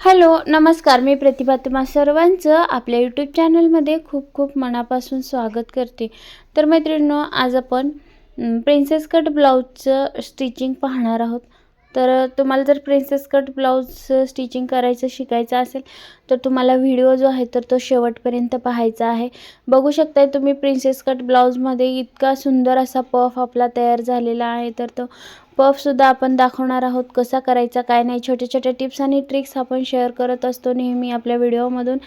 Hello नमस्कार. मी प्रतिभा तुम्हा सर्वांचं आपल्या यूट्यूब चॅनलमध्ये खूप खूप मनापासून स्वागत करते. तर मैत्रिणींनो आज आपण प्रिन्सेस कट ब्लाऊजचं स्टिचिंग पाहणार आहोत. तर तुम्हाला जर प्रिन्सेस कट ब्लाऊजचं स्टिचिंग करायचं शिकायचं असेल तर तुम्हाला व्हिडिओ जो आहे तर तो शेवटपर्यंत पाहायचा आहे. बघू शकताय तुम्ही प्रिन्सेस कट ब्लाऊजमध्ये इतका सुंदर असा पफ आपला तयार झालेला आहे तर तो पफसुद्धा आपण दाखवणार आहोत कसा करायचा काय नाही. छोटे छोटे टिप्स आणि ट्रिक्स आपण शेअर करत असतो नेहमी आपल्या व्हिडिओमधून.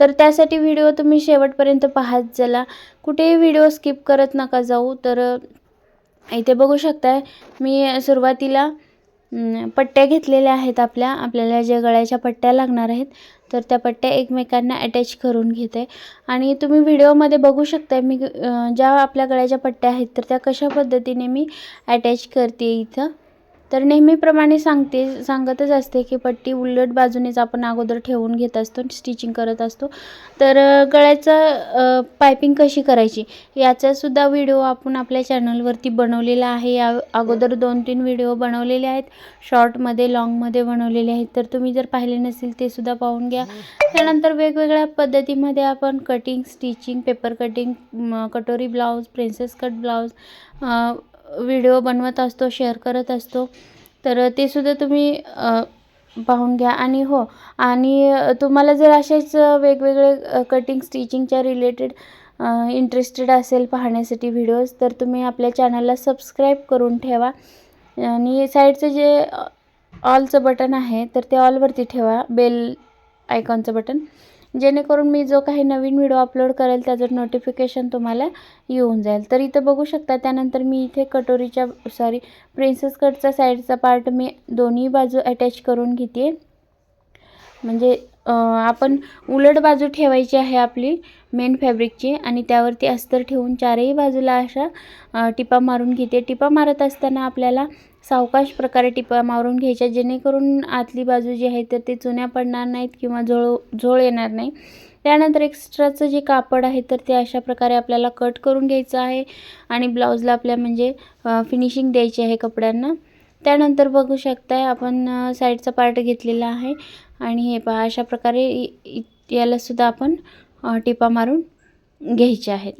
तर त्यासाठी व्हिडिओ तुम्ही शेवटपर्यंत पाहत चला. कुठेही व्हिडिओ स्किप करत नका जाऊ. तर इथे बघू शकताय मी सुरुवातीला पट्ट्या घेतलेल्या आहेत आपल्या. आपल्याला ज्या गळ्याच्या पट्ट्या लागणार आहेत तर त्या पट्ट्या एकमेकांना अटॅच करून घेते. आणि तुम्ही व्हिडिओमध्ये बघू शकता मी ज्या आपल्या गळ्याच्या पट्ट्या आहेत तर त्या कशा पद्धतीने मी अटॅच करते इथं. तर नेहमीप्रमाणे सांगते सांगतच असते की पट्टी उलट बाजूनेच आपण अगोदर ठेवून घेत असतो स्टिचिंग करत असतो. तर गळ्याचं पायपिंग कशी करायची? याचासुद्धा व्हिडिओ आपण आपल्या चॅनलवरती बनवलेला आहे. या अगोदर दोन तीन व्हिडिओ बनवलेले आहेत. शॉर्टमध्ये लॉंगमध्ये बनवलेले आहेत. तर तुम्ही जर पाहिले नसेल ते सुद्धा पाहून घ्या. त्यानंतर वेगवेगळ्या पद्धतीमध्ये आपण cutting stitching paper cutting katori blouse princess cut blouse video बनवत असतो शेअर करत असतो तर ते सुद्धा तुम्ही पाहून घ्या. आणि हो आणि तुम्हाला जर असेच वेगवेगळे कटिंग स्टिचिंगच्या रिलेटेड इंटरेस्टेड असेल पाहण्यासाठी व्हिडिओज तर तुम्ही आपल्या चॅनलला सबस्क्राईब करून ठेवा. आणि साईडचं जे ऑलचं बटन आहे तर ते ऑलवरती ठेवा बेल आयकॉनचं बटन जेणेकरून मी जो काही नवीन व्हिडिओ अपलोड करेल त्याचं नोटिफिकेशन तुम्हाला येऊन जाईल. तर इथं बघू शकता त्यानंतर मी इथे कटोरीच्या सॉरी प्रिन्सेस कटचा साईडचा पार्ट मी दोन्ही बाजू अटॅच करून घेते. म्हणजे आपण उलट बाजू ठेवायची आहे आपली मेन फॅब्रिकची आणि त्यावरती अस्तर ठेवून चारही बाजूला अशा टिपा मारून घेते. टिपा मारत असताना आपल्याला सावकाश प्रकारे टिपा मारून घ्यायच्या जेणेकरून आतली बाजू जी आहे तर ते चुन्या पडणार नाहीत किंवा झोळ झोळ येणार नाही. त्यानंतर एक्स्ट्राचं जे कापड आहे तर ते अशा प्रकारे आपल्याला कट करून घ्यायचं आहे आणि ब्लाऊजला आपल्या म्हणजे फिनिशिंग द्यायची आहे कपड्यांना. त्यानंतर बघू शकताय आपण साईडचा पार्ट घेतलेला आहे आणि हे पहा अशा प्रकारे इ- इ- यालासुद्धा आपण टिपा मारून घ्यायच्या आहेत.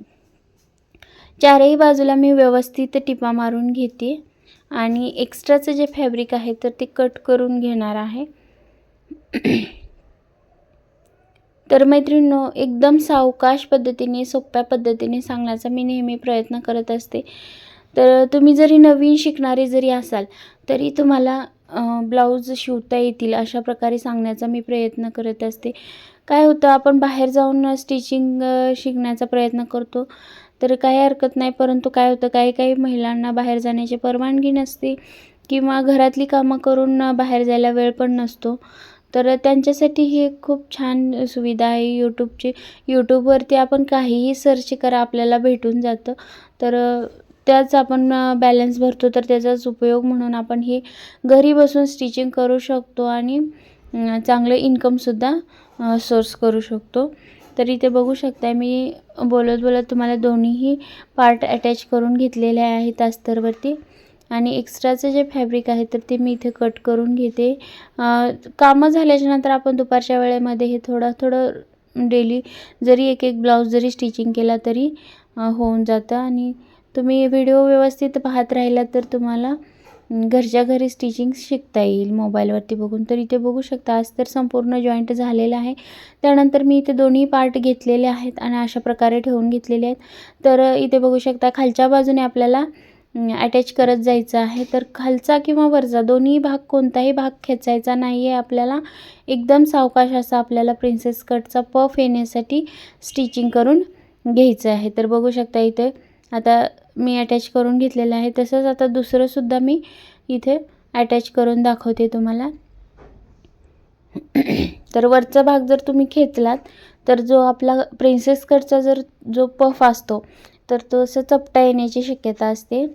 चारही बाजूला मी व्यवस्थित टिपा मारून घेते. आणि एक्स्ट्राचं जे फॅब्रिक आहे तर ते कट करून घेणार आहे. तर मैत्रिणींनो एकदम सावकाश पद्धतीने सोप्या पद्धतीने सांगण्याचा मी नेहमी प्रयत्न करत असते. तर तुम्ही जरी नवीन शिकणारे जरी असाल तरी तुम्हाला ब्लाऊज शिवता येतील अशा प्रकारे सांगण्याचा मी प्रयत्न करत असते. काय होतं आपण बाहेर जाऊन स्टिचिंग शिकण्याचा प्रयत्न करतो. तर काही हरकत नाही परंतु काय होतं काही काही महिलांना बाहेर जाण्याची परवानगी नसते किंवा घरातली कामं करून बाहेर जायला वेळ पण नसतो. तर त्यांच्यासाठी ही एक खूप छान सुविधा आहे यूट्यूबची यूट्यूबवरती आपण काहीही सर्च करा आपल्याला भेटून जातं. तर त्याच आपण बॅलन्स भरतो तर त्याचाच उपयोग म्हणून आपण हे घरी बसून स्टिचिंग करू शकतो आणि चांगलं इन्कमसुद्धा सोर्स करू शकतो. तर इथे बघू शकता मी बोलत बोलत तुम्हाला दोन्हीही पार्ट अटॅच करून घेतलेले आहेत अस्तरवरती आणि एक्स्ट्राचं जे फॅब्रिक आहे तर ते मी इथे कट करून घेते. कामं झाल्याच्यानंतर आपण दुपारच्या वेळेमध्ये हे थोडं थोडं डेली जरी एक एक ब्लाऊज जरी स्टिचिंग केला तरी होऊन जातं. आणि तुम्ही व्हिडिओ व्यवस्थित पाहत राहिलात तर तुम्हाला घरच्या घरी स्टिचिंग शिकता येईल. मोबाईलवरती बघून तर इथे बघू शकता. आज तर संपूर्ण जॉईंट झालेलं आहे. त्यानंतर मी इथे दोन्ही पार्ट घेतलेले आहेत आणि अशा प्रकारे ठेवून घेतलेले आहेत. तर इथे बघू शकता खालच्या बाजूने आपल्याला अटॅच करत जायचं आहे. तर खालचा किंवा वरचा दोन्ही भाग कोणताही भाग खेचायचा नाही आहे आपल्याला एकदम सावकाश असा आपल्याला प्रिन्सेस कटचा पफ येण्यासाठी स्टिचिंग करून घ्यायचं आहे. तर बघू शकता इथे आता मी अटॅच करून घेतलेलं आहे. तसंच आता दुसरंसुद्धा मी इथे अटॅच करून दाखवते तुम्हाला. तर वरचा भाग जर तुम्ही खेचलात तर जो आपला प्रिन्सेस कटचा जर जो पफ असतो तर तो असं चपटा येण्याची शक्यता असते.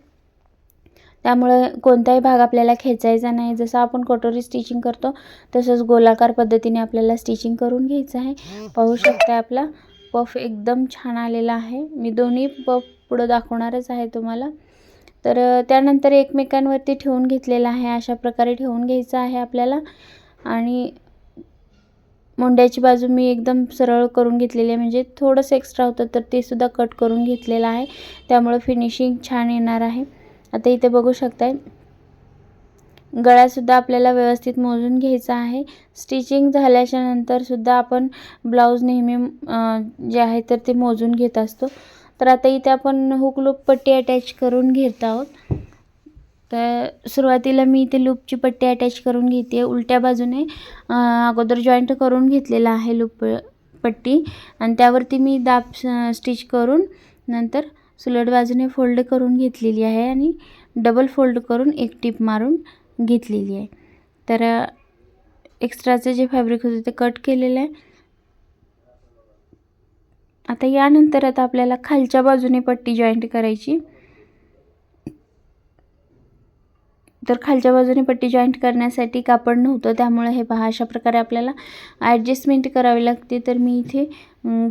त्यामुळे कोणताही भाग आपल्याला खेचायचा नाही. जसं आपण कटोरी स्टिचिंग करतो तसंच गोलाकार पद्धतीने आपल्याला स्टिचिंग करून घ्यायचं आहे. पाहू शकता आपला पफ एकदम छान आलेला आहे. मी दोन्ही पफ पुढं दाखवणारच आहे तुम्हाला. तर त्यानंतर एकमेकांवरती ठेवून घेतलेला आहे अशा प्रकारे ठेवून घ्यायचं आहे आपल्याला. आणि मुंड्याची बाजू मी एकदम सरळ करून घेतलेली आहे. म्हणजे थोडंसं एक्स्ट्रा होतं तर ते सुद्धा कट करून घेतलेलं आहे. त्यामुळं फिनिशिंग छान येणार आहे. आता इथे बघू शकताय. गळासुद्धा आपल्याला व्यवस्थित मोजून घ्यायचा आहे. स्टिचिंग झाल्याच्या नंतरसुद्धा आपण ब्लाऊज नेहमी जे आहे तर ते मोजून घेत असतो. तर आता इथे आपण हुक लूप पट्टी अटॅच करून घेत आहोत. तर सुरुवातीला मी इथे लूपची पट्टी अटॅच करून घेते. उलट्या बाजूने अगोदर जॉईंट करून घेतलेला आहे लूप पट्टी. आणि त्यावरती मी दाब स्टिच करून नंतर सुलट बाजूने फोल्ड करून घेतलेली आहे आणि डबल फोल्ड करून एक टीप मारून घेतलेली आहे. तर एक्स्ट्राचं जे फॅब्रिक होतं ते कट केलेलं आहे. आता यानंतर आता आपल्याला खालच्या बाजूने पट्टी जॉईंट करायची. तर खालच्या बाजूने पट्टी जॉईंट करण्यासाठी कापड नव्हतं त्यामुळे हे पहा अशा प्रकारे आपल्याला ॲडजस्टमेंट करावी लागते. तर मी इथे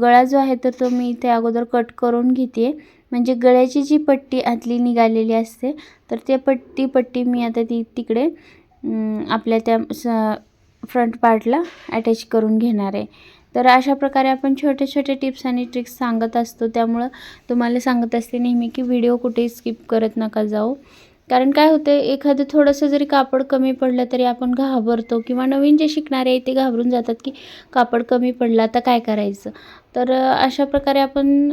गळा जो आहे तर तो मी इथे अगोदर कट करून घेते. म्हणजे गळ्याची जी पट्टी आतली निघालेली असते तर ते पट्टी पट्टी मी आता ती तिकडे आपल्या त्या स फ्रंट पार्टला अटॅच करून घेणार आहे. तर अशा प्रकारे आपण छोटे छोटे टिप्स आणि ट्रिक्स सांगत असतो. त्यामुळं तुम्हाला सांगत असते नेहमी की व्हिडिओ कुठेही स्किप करत नका जाऊ. कारण काय होतं एखादं थोडंसं जरी कापड कमी पडलं तरी आपण घाबरतो किंवा नवीन जे शिकणारे आहे ते घाबरून जातात की कापड कमी पडला आता काय करायचं? तर अशा प्रकारे आपण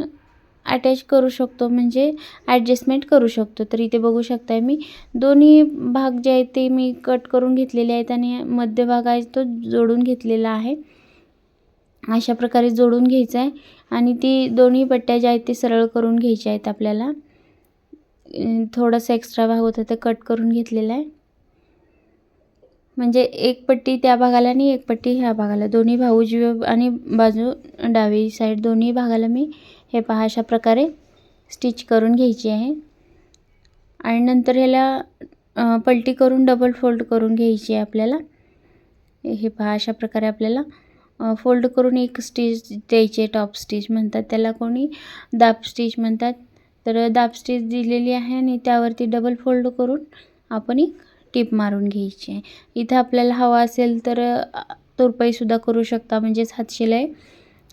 अटॅच करू शकतो म्हणजे ॲडजस्टमेंट करू शकतो. तर इथे बघू शकताय मी दोन्ही भाग जे आहेत ते मी कट करून घेतलेले आहेत आणि मध्यभाग आहे तो जोडून घेतलेला आहे. अशा प्रकारे जोडून घ्यायचं आहे आणि ती दोन्ही पट्ट्या ज्या आहेत ते सरळ करून घ्यायच्या आहेत आपल्याला. थोडासा एक्स्ट्रा भाग होता ते कट करून घेतलेला आहे. म्हणजे एक पट्टी त्या भागाला आणि एक पट्टी ह्या भागाला. दोन्ही भाऊ उजवी आणि बाजू डावी साईड दोन्ही भागाला मी हे पहा अशा प्रकारे स्टिच करून घ्यायची आहे. आणि नंतर ह्याला पलटी करून डबल फोल्ड करून घ्यायची आहे आपल्याला. हे पहा अशा प्रकारे आपल्याला फोल्ड करून एक स्टिच द्यायचे टॉप स्टिच म्हणतात त्याला कोणी. दाब स्टिच म्हणतात. तर दाब स्टिच दिलेली आहे आणि त्यावरती डबल फोल्ड करून आपण एक टीप मारून घ्यायची. आहे इथं आपल्याला हवा असेल तर तुरपाईसुद्धा करू शकता म्हणजेच हातशिलाई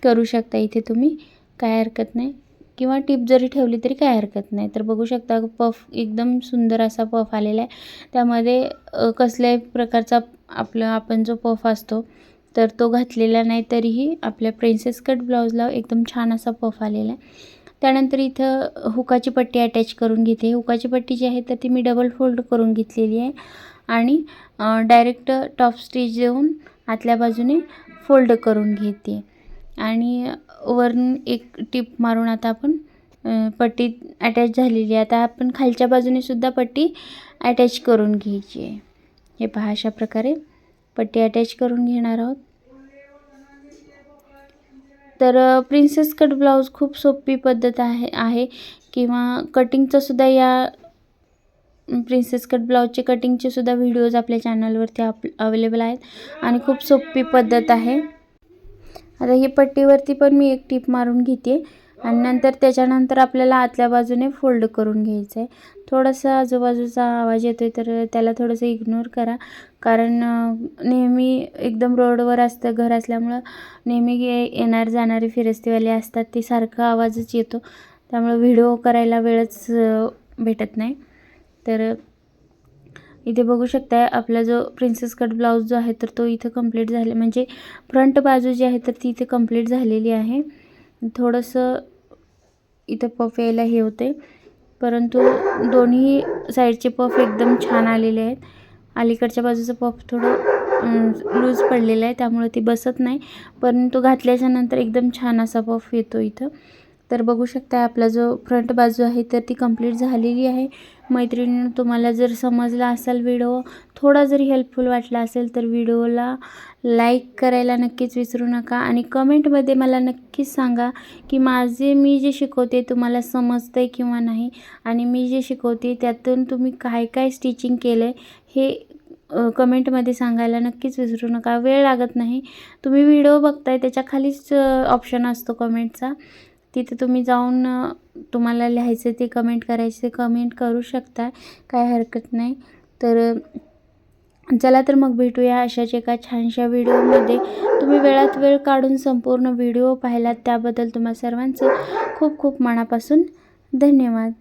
करू शकता. इथे तुम्ही काय हरकत नाही. किंवा टीप जरी ठेवली तरी काय हरकत नाही. तर बघू शकता पफ एकदम सुंदर असा पफ आलेला आहे. त्यामध्ये कसल्याही प्रकारचा आपलं आपण जो पफ असतो तर तो घातलेला नाही तरीही आपल्या प्रिन्सेस कट ब्लाऊजला एकदम छान असा पफ आलेला आहे. त्यानंतर इथं हुकाची पट्टी अटॅच करून घेते. हुकाची पट्टी जी आहे तर ती मी डबल फोल्ड करून घेतलेली आहे. आणि डायरेक्ट टॉप स्टिच देऊन आतल्या बाजूने फोल्ड करून घेते. आणि वरून एक टिप मारून आता आपण पट्टी अटॅच झालेली आहे. आता आपण खालच्या बाजूने सुद्धा पट्टी अटॅच करून घ्यायची आहे. हे पहा अशा प्रकारे पट्टी अटॅच करून घेणार आहोत. तर प्रिन्सेस कट ब्लाऊज खूप सोपी पद्धत आहे आहे. किंवा कटिंगचंसुद्धा या प्रिन्सेस कट ब्लाऊजचे कटिंगचे सुद्धा व्हिडिओज आपल्या चॅनलवरती आप अवेलेबल आहेत आणि खूप सोपी पद्धत आहे. आता ही पट्टीवरती पण मी एक टीप मारून घेते. आणि नंतर त्याच्यानंतर आपल्याला आतल्या बाजूने फोल्ड करून घ्यायचं आहे थोडंसं आजूबाजूचा आवाज येतो आहे तर त्याला थोडंसं इग्नोर करा. कारण नेहमी एकदम रोडवर असतं घर असल्यामुळं नेहमी येणार जाणारे फिरस्तीवाले असतात ते सारखं आवाजच येतो. त्यामुळं व्हिडिओ करायला वेळच भेटत नाही. तर इथे बघू शकताय आपला जो प्रिन्सेस कट ब्लाऊज जो आहे तर तो इथं कंप्लीट झाले म्हणजे फ्रंट बाजू जी आहे तर ती इथे कंप्लीट झालेली आहे. थोडंसं इथं पफ यायला हे होते. परंतु दोन्ही साईडचे पफ एकदम छान आलेले आहेत. अलीकडच्या बाजूचं पफ थोडं लूज पडलेलं आहे त्यामुळे ती बसत नाही. परंतु घातल्याच्या नंतर एकदम छान असा पफ येतो इथं. तर बघू शकता आपला जो फ्रंट बाजू आहे तर ती कंप्लीट झालेली आहे. मैत्रिणीनं तुम्हाला जर समजला असेल व्हिडिओ थोडा जरी हेल्पफुल वाटला असेल तर व्हिडिओला लाईक करायला नक्कीच विसरू नका आणि कमेंटमध्ये मला नक्कीच सांगा की माझे मी जे शिकवते तुम्हाला समजतं आहे किंवा नाही आणि मी जे शिकवते त्यातून तुम्ही काय काय स्टिचिंग केलं आहे हे कमेंटमध्ये सांगायला नक्कीच विसरू नका. वेळ लागत नाही. तुम्ही व्हिडिओ बघताय त्याच्या खालीच ऑप्शन असतो कमेंटचा तिथे तुम्ही जाऊन तुम्हाला लिहायचं ते कमेंट करायचे कमेंट करू शकता. काय हरकत नाही. तर चला तर मग भेटूया अशाच एका छानशा व्हिडिओमध्ये. तुम्ही वेळात वेळ काढून संपूर्ण व्हिडिओ पाहिलात त्याबद्दल तुम्हा सर्वांचं खूप खूप मनापासून धन्यवाद.